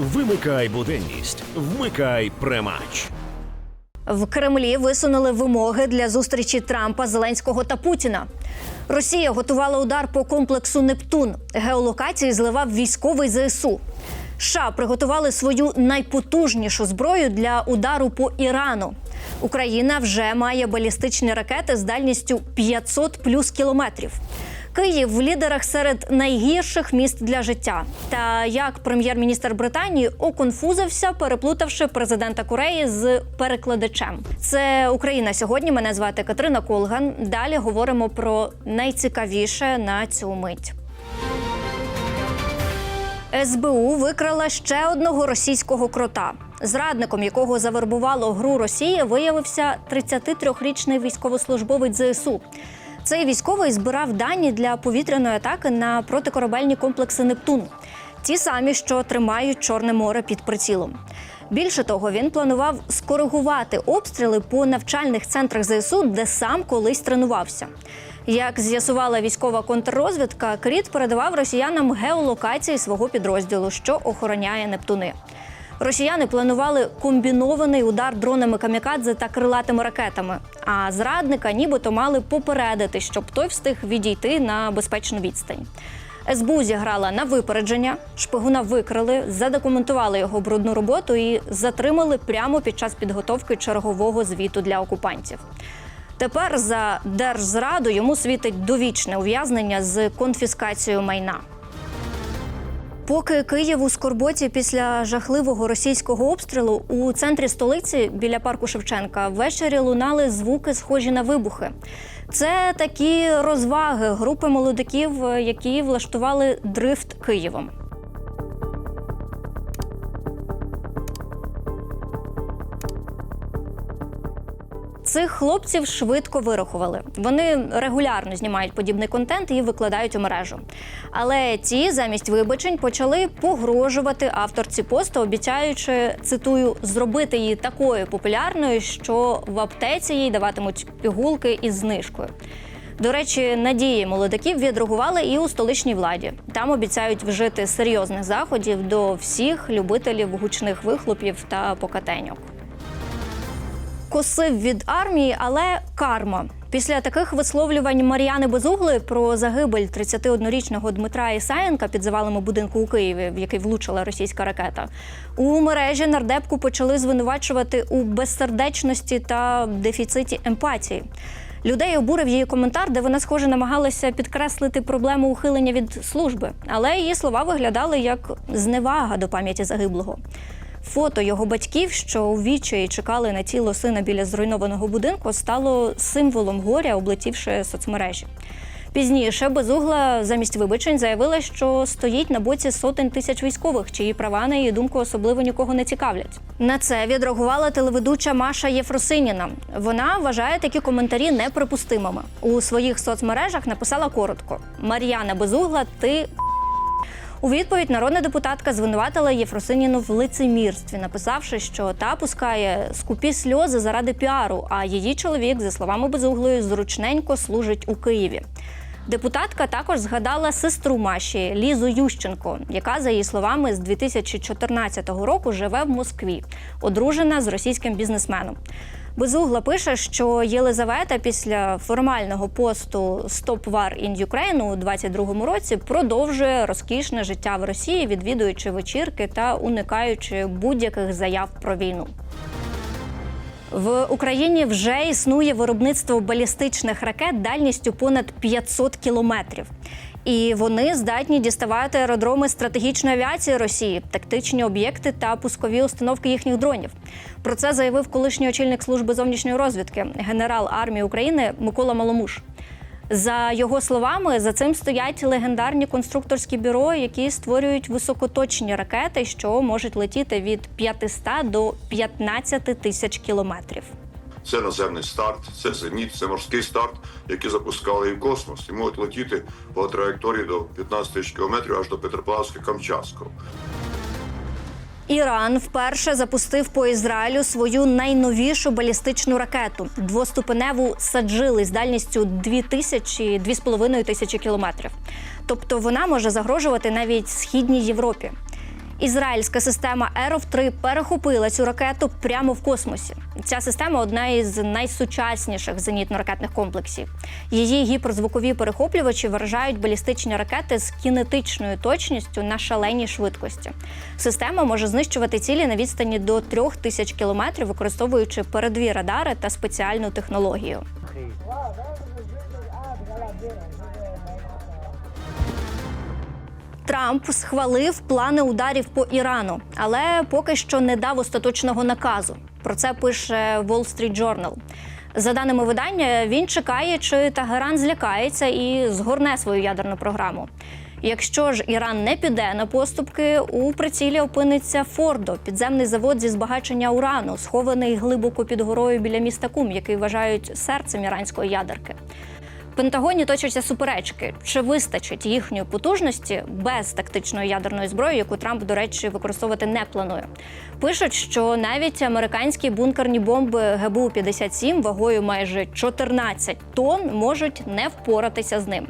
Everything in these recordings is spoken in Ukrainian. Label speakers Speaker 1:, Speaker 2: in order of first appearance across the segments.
Speaker 1: Вимикай буденність, вмикай премач.
Speaker 2: В Кремлі висунули вимоги для зустрічі Трампа, Зеленського та Путіна. Росія готувала удар по комплексу Нептун. Геолокації зливав військовий ЗСУ. США приготували свою найпотужнішу зброю для удару по Ірану. Україна вже має балістичні ракети з дальністю 500 плюс кілометрів. Київ в лідерах серед найгірших міст для життя. Та як прем'єр-міністр Британії оконфузився, переплутавши президента Кореї з перекладачем. Це Україна сьогодні. Мене звати Катерина Колган. Далі говоримо про найцікавіше на цю мить. СБУ викрала ще одного російського крота. Зрадником, якого завербувало гру Росії, виявився 33-річний військовослужбовець ЗСУ. Цей військовий збирав дані для повітряної атаки на протикорабельні комплекси Нептун. Ті самі, що тримають Чорне море під прицілом. Більше того, він планував скоригувати обстріли по навчальних центрах ЗСУ, де сам колись тренувався. Як з'ясувала військова контррозвідка, Кріт передавав росіянам геолокації свого підрозділу, що охороняє Нептуни. Росіяни планували комбінований удар дронами камікадзе та крилатими ракетами. А зрадника нібито мали попередити, щоб той встиг відійти на безпечну відстань. СБУ зіграла на випередження, шпигуна викрили, задокументували його брудну роботу і затримали прямо під час підготовки чергового звіту для окупантів. Тепер за держзраду йому світить довічне ув'язнення з конфіскацією майна. Поки Київ у скорботі після жахливого російського обстрілу у центрі столиці біля парку Шевченка ввечері лунали звуки, схожі на вибухи. Це такі розваги групи молодиків, які влаштували дрифт Києвом. Цих хлопців швидко вирахували. Вони регулярно знімають подібний контент і викладають у мережу. Але ті замість вибачень почали погрожувати авторці посту, обіцяючи цитую зробити її такою популярною, що в аптеці їй даватимуть пігулки із знижкою. До речі, надії молодиків відреагували і у столичній владі. Там обіцяють вжити серйозних заходів до всіх любителів гучних вихлопів та покатеньок косив від армії, але карма. Після таких висловлювань Мар'яни Безуглої про загибель 31-річного Дмитра Ісаєнка під завалами будинку у Києві, в який влучила російська ракета, у мережі нардепку почали звинувачувати у безсердечності та дефіциті емпатії. Людей обурив її коментар, де вона, схоже, намагалася підкреслити проблему ухилення від служби, але її слова виглядали як зневага до пам'яті загиблого. Фото його батьків, що у відчаї чекали на тіло сина біля зруйнованого будинку, стало символом горя, облетівши соцмережі. Пізніше безугла замість вибачень заявила, що стоїть на боці сотень тисяч військових, чиї права на її думку особливо нікого не цікавлять. На це відреагувала телеведуча Маша Єфросиніна. Вона вважає такі коментарі неприпустимими. У своїх соцмережах написала коротко: Мар'яна Безугла, ти у відповідь народна депутатка звинуватила Єфросиніну в лицемірстві, написавши, що та пускає скупі сльози заради піару, а її чоловік, за словами безуглої, зручненько служить у Києві. Депутатка також згадала сестру Маші Лізу Ющенко, яка, за її словами, з 2014 року живе в Москві, одружена з російським бізнесменом. Безугла пише, що Єлизавета після формального посту «Stop War in Ukraine» у 22-му році продовжує розкішне життя в Росії, відвідуючи вечірки та уникаючи будь-яких заяв про війну. В Україні вже існує виробництво балістичних ракет дальністю понад 500 кілометрів. І вони здатні діставати аеродроми стратегічної авіації Росії, тактичні об'єкти та пускові установки їхніх дронів. Про це заявив колишній очільник служби зовнішньої розвідки, генерал армії України Микола Маломуш. За його словами, за цим стоять легендарні конструкторські бюро, які створюють високоточні ракети, що можуть летіти від 500 до 15 тисяч кілометрів.
Speaker 3: Це наземний старт, це зеніт, це морський старт, який запускали і в космос, і можуть летіти по траєкторії до 15 тисяч кілометрів аж до Петропавловська Камчатського.
Speaker 2: Іран вперше запустив по Ізраїлю свою найновішу балістичну ракету двоступеневу саджили з дальністю 2 тисячі 2,5 тисячі кілометрів. Тобто вона може загрожувати навіть східній Європі. Ізраїльська система Еров 3 перехопила цю ракету прямо в космосі. Ця система одна із найсучасніших зенітно-ракетних комплексів. Її гіперзвукові перехоплювачі вражають балістичні ракети з кінетичною точністю на шаленій швидкості. Система може знищувати цілі на відстані до трьох тисяч кілометрів, використовуючи передові радари та спеціальну технологію. Трамп схвалив плани ударів по Ірану, але поки що не дав остаточного наказу. Про це пише Wall Street Journal. За даними видання, він чекає, чи Тагеран злякається і згорне свою ядерну програму. Якщо ж Іран не піде на поступки, у прицілі опиниться Фордо, підземний завод зі збагачення урану, схований глибоко під горою біля міста Кум, який вважають серцем іранської ядерки. Пентагоні точаться суперечки, чи вистачить їхньої потужності без тактичної ядерної зброї, яку Трамп, до речі, використовувати не планує. Пишуть, що навіть американські бункерні бомби ГБУ 57 вагою майже 14 тонн можуть не впоратися з ним.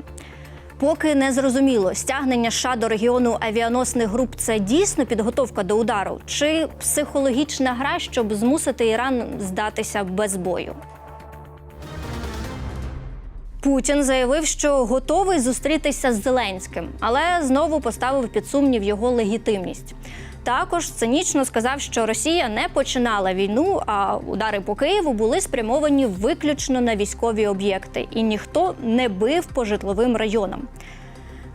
Speaker 2: Поки не зрозуміло, стягнення США до регіону авіаносних груп це дійсно підготовка до удару, чи психологічна гра, щоб змусити Іран здатися без бою. Путін заявив, що готовий зустрітися з Зеленським, але знову поставив під сумнів його легітимність. Також цинічно сказав, що Росія не починала війну, а удари по Києву були спрямовані виключно на військові об'єкти, і ніхто не бив по житловим районам.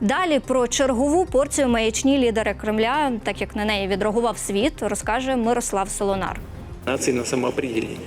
Speaker 2: Далі про чергову порцію маячні лідера Кремля, так як на неї відреагував світ, розкаже Мирослав Солонар.
Speaker 4: нации на самоопределение.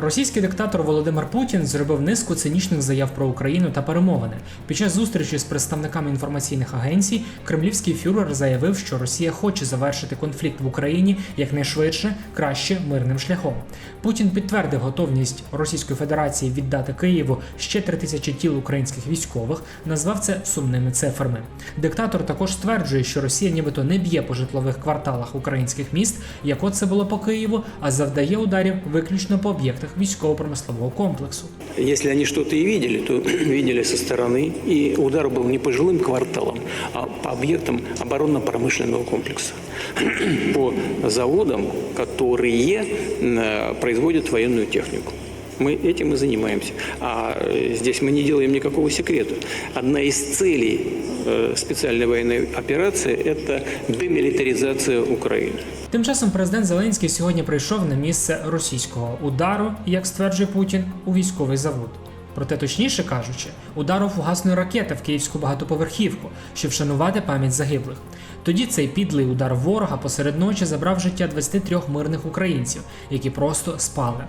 Speaker 5: Російський диктатор Володимир Путін зробив низку цинічних заяв про Україну та перемовини. Під час зустрічі з представниками інформаційних агенцій кремлівський фюрер заявив, що Росія хоче завершити конфлікт в Україні якнайшвидше, краще мирним шляхом. Путін підтвердив готовність Російської Федерації віддати Києву ще три тисячі тіл українських військових, назвав це сумними цифрами. Диктатор також стверджує, що Росія нібито не б'є по житлових кварталах українських міст, як от це було по Києву, а завдає ударів виключно по об'єктах військово-промислового комплексу.
Speaker 4: Если они что-то и видели, то видели со стороны. И удар был не по жилым кварталам, а по объектам оборонно-промышленного комплекса. По заводам, которые э, производят военную технику. Мы этим и занимаемся. А э, здесь мы не делаем никакого секрета. Одна из целей э, специальной военной операции – это демилитаризация Украины.
Speaker 5: Тим часом президент Зеленський сьогодні прийшов на місце російського удару, як стверджує Путін, у військовий завод. Проте, точніше кажучи, удару фугасної ракети в київську багатоповерхівку, щоб вшанувати пам'ять загиблих. Тоді цей підлий удар ворога посеред ночі забрав життя 23 мирних українців, які просто спали.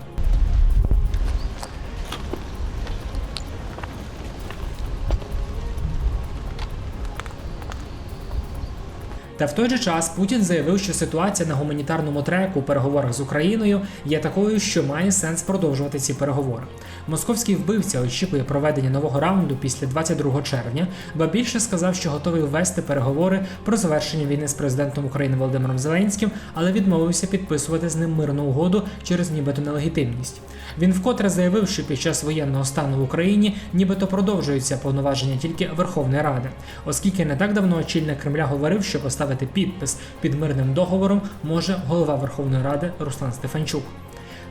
Speaker 5: Та в той же час Путін заявив, що ситуація на гуманітарному треку у переговорах з Україною є такою, що має сенс продовжувати ці переговори. Московський вбивця очікує проведення нового раунду після 22 червня, ба більше сказав, що готовий ввести переговори про завершення війни з президентом України Володимиром Зеленським, але відмовився підписувати з ним мирну угоду через нібито нелегітимність. Він вкотре заявив, що під час воєнного стану в Україні нібито продовжуються повноваження тільки Верховної Ради, оскільки не так давно очільник Кремля говорив, що поставити підпис під мирним договором може голова Верховної Ради Руслан Стефанчук.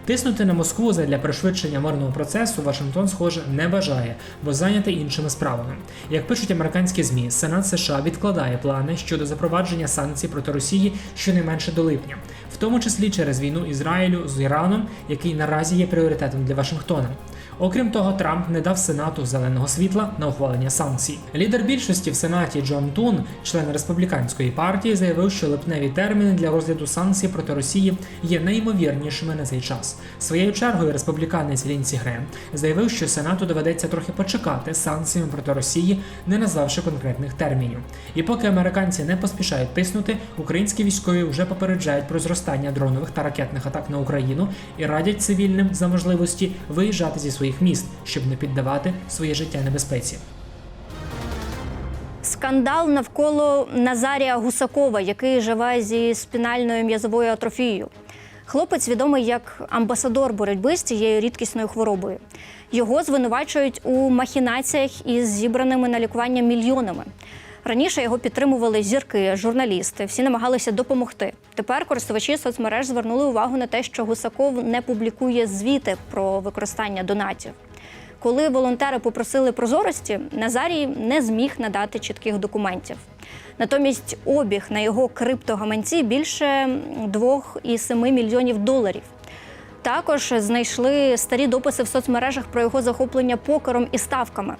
Speaker 5: Тиснути на Москву задля пришвидшення мирного процесу Вашингтон, схоже, не бажає, бо зайнятий іншими справами. Як пишуть американські змі, Сенат США відкладає плани щодо запровадження санкцій проти Росії щонайменше до липня, в тому числі через війну Ізраїлю з Іраном, який наразі є пріоритетом для Вашингтона. Окрім того, Трамп не дав Сенату зеленого світла на ухвалення санкцій. Лідер більшості в Сенаті Джон Тун, член республіканської партії, заявив, що липневі терміни для розгляду санкцій проти Росії є найімовірнішими на цей час. Своєю чергою республіканець Лінсі Грем заявив, що Сенату доведеться трохи почекати санкціями проти Росії, не назвавши конкретних термінів. І поки американці не поспішають тиснути, українські військові вже попереджають про зростання дронових та ракетних атак на Україну і радять цивільним за можливості виїжджати зі своїх міст, щоб не піддавати своє життя небезпеці.
Speaker 2: Скандал навколо Назарія Гусакова, який живе зі спінальною м'язовою атрофією. Хлопець відомий як амбасадор боротьби з цією рідкісною хворобою. Його звинувачують у махінаціях із зібраними на лікування мільйонами. Раніше його підтримували зірки, журналісти, всі намагалися допомогти. Тепер користувачі соцмереж звернули увагу на те, що Гусаков не публікує звіти про використання донатів. Коли волонтери попросили прозорості, Назарій не зміг надати чітких документів. Натомість обіг на його криптогаманці більше 2,7 мільйонів доларів. Також знайшли старі дописи в соцмережах про його захоплення покером і ставками.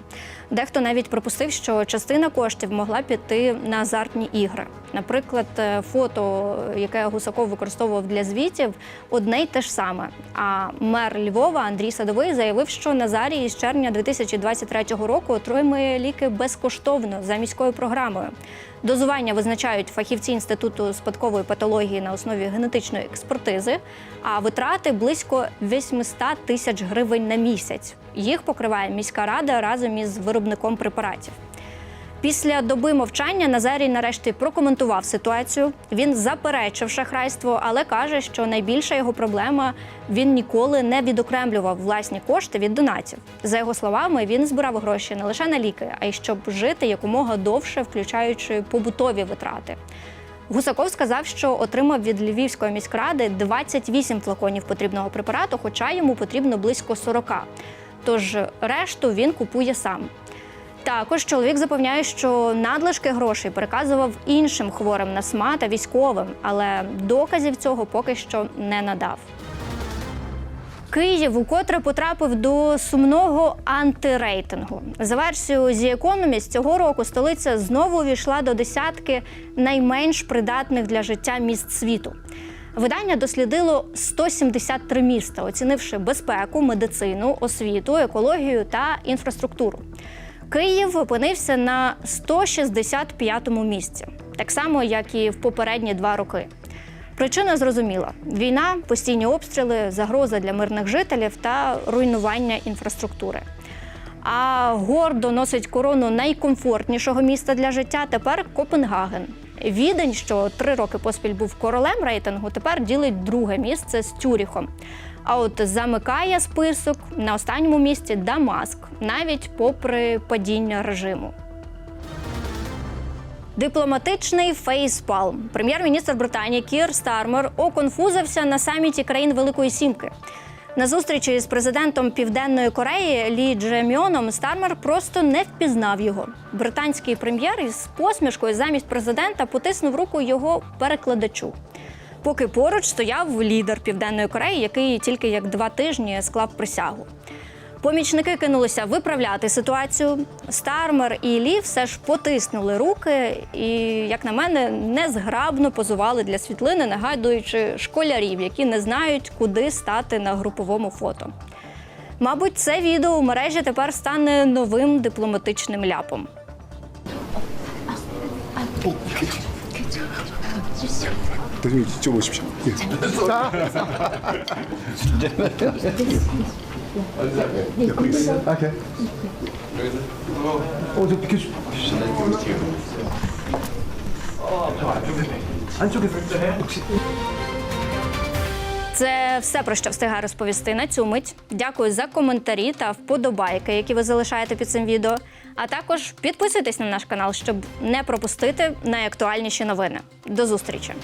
Speaker 2: Дехто навіть припустив, що частина коштів могла піти на азартні ігри. Наприклад, е, фото, яке Гусаков використовував для звітів, одне й те ж саме. А мер Львова Андрій Садовий заявив, що Назарій з червня 2023 року отримує ліки безкоштовно за міською програмою. Дозування визначають фахівці інституту спадкової патології на основі генетичної експертизи, а витрати близько 800 тисяч гривень на місяць. Їх покриває міська рада разом із виробником препаратів. Після доби мовчання Назарій нарешті прокоментував ситуацію. Він заперечив шахрайство, але каже, що найбільша його проблема він ніколи не відокремлював власні кошти від донатів. За його словами, він збирав гроші не лише на ліки, а й щоб жити якомога довше, включаючи побутові витрати. Гусаков сказав, що отримав від Львівської міськради 28 флаконів потрібного препарату, хоча йому потрібно близько 40. Тож решту він купує сам. Також чоловік запевняє, що надлишки грошей переказував іншим хворим на СМА та військовим, але доказів цього поки що не надав. Київ укотре потрапив до сумного антирейтингу. За версією The Economist, цього року столиця знову увійшла до десятки найменш придатних для життя міст світу. Видання дослідило 173 міста, оцінивши безпеку, медицину, освіту, екологію та інфраструктуру. Київ опинився на 165-му місці, так само як і в попередні два роки. Причина зрозуміла: війна, постійні обстріли, загроза для мирних жителів та руйнування інфраструктури. А гордо носить корону найкомфортнішого міста для життя тепер Копенгаген. Відень, що три роки поспіль був королем рейтингу, тепер ділить друге місце з Тюріхом. А от замикає список на останньому місці Дамаск, навіть попри падіння режиму. Дипломатичний фейспалм. Прем'єр-міністр Британії Кір Стармер оконфузився на саміті країн Великої Сімки. На зустрічі з президентом Південної Кореї Лі Джемьоном Стармер просто не впізнав його. Британський прем'єр із посмішкою замість президента потиснув руку його перекладачу. Поки поруч стояв лідер Південної Кореї, який тільки як два тижні склав присягу. Помічники кинулися виправляти ситуацію. Стармер і Лі все ж потиснули руки і, як на мене, незграбно позували для світлини, нагадуючи школярів, які не знають, куди стати на груповому фото. Мабуть, це відео у мережі тепер стане новим дипломатичним ляпом.
Speaker 6: 대표님 이쪽 오십시오. 예. 오케이. 어, 저 비켜주. 안쪽에서 혹시
Speaker 2: Це все про що встигаю розповісти на цю мить. Дякую за коментарі та вподобайки, які ви залишаєте під цим відео. А також підписуйтесь на наш канал, щоб не пропустити найактуальніші новини. До зустрічі!